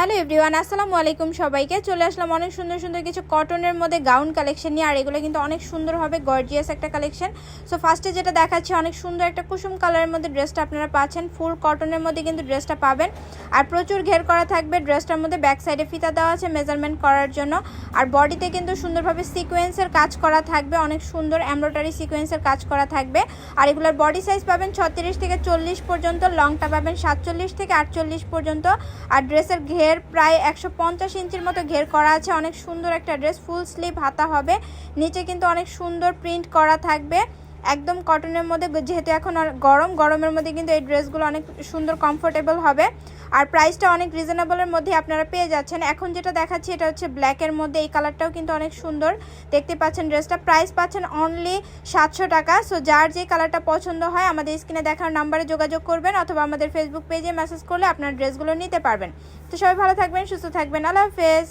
Hello everyone, আসসালামু আলাইকুম সবাইকে। চলে আসলাম অনেক সুন্দর সুন্দর কিছু কটনের মধ্যে গাউন কালেকশন নিয়ে, আর এগুলো কিন্তু অনেক সুন্দর হবে গর্জিয়াস একটা কালেকশন সো ফার্স্টে যেটা দেখাচ্ছি, অনেক সুন্দর একটা কুসুম কালারের মধ্যে ড্রেসটা আপনারা পাচ্ছেন। ফুল কটনের মধ্যে কিন্তু ড্রেসটা পাবেন। আর প্রচুর ঘের করা থাকবে ড্রেসটার মধ্যে ব্যাক সাইডে ফিতা দেওয়া আছে মেজারমেন্ট করার জন্য। আর বডিতে কিন্তু সুন্দরভাবে সিকোয়েন্সের কাজ করা থাকবে, অনেক সুন্দর এমব্রয়ডারি সিকোয়েন্সের কাজ করা থাকবে। আর এগুলোর বডি সাইজ পাবেন ছত্রিশ থেকে চল্লিশ পর্যন্ত লংটা পাবেন সাতচল্লিশ থেকে আটচল্লিশ পর্যন্ত। আর ড্রেসের ঘের প্রায় একশো পঞ্চাশ ইঞ্চির মতো ঘের করা আছে, অনেক সুন্দর একটা ড্রেস ফুল স্লিভ হাতা হবে। নিচে কিন্তু অনেক সুন্দর প্রিন্ট করা থাকবে। একদম কটনের মধ্যে, যেহেতু এখন গরম, গরমের মধ্যে কিন্তু এই ড্রেসগুলো অনেক সুন্দর কমফোর্টেবল হবে। আর প্রাইসটা অনেক রিজনেবলের মধ্যে আপনারা পেয়ে যাচ্ছেন। এখন যেটা দেখাচ্ছি, এটা হচ্ছে ব্ল্যাকের মধ্যে। এই কালারটাও কিন্তু অনেক সুন্দর। দেখতে পাচ্ছেন ড্রেসটা প্রাইস পাচ্ছেন অনলি সাতশো টাকা। সো যার যে কালারটা পছন্দ হয়, আমাদের স্ক্রিনে দেখার নাম্বারে যোগাযোগ করবেন অথবা আমাদের ফেসবুক পেজে মেসেজ করলে আপনার ড্রেসগুলো নিতে পারবেন। তো সবাই ভালো থাকবেন, সুস্থ থাকবেন। আল্লাহ হাফেজ।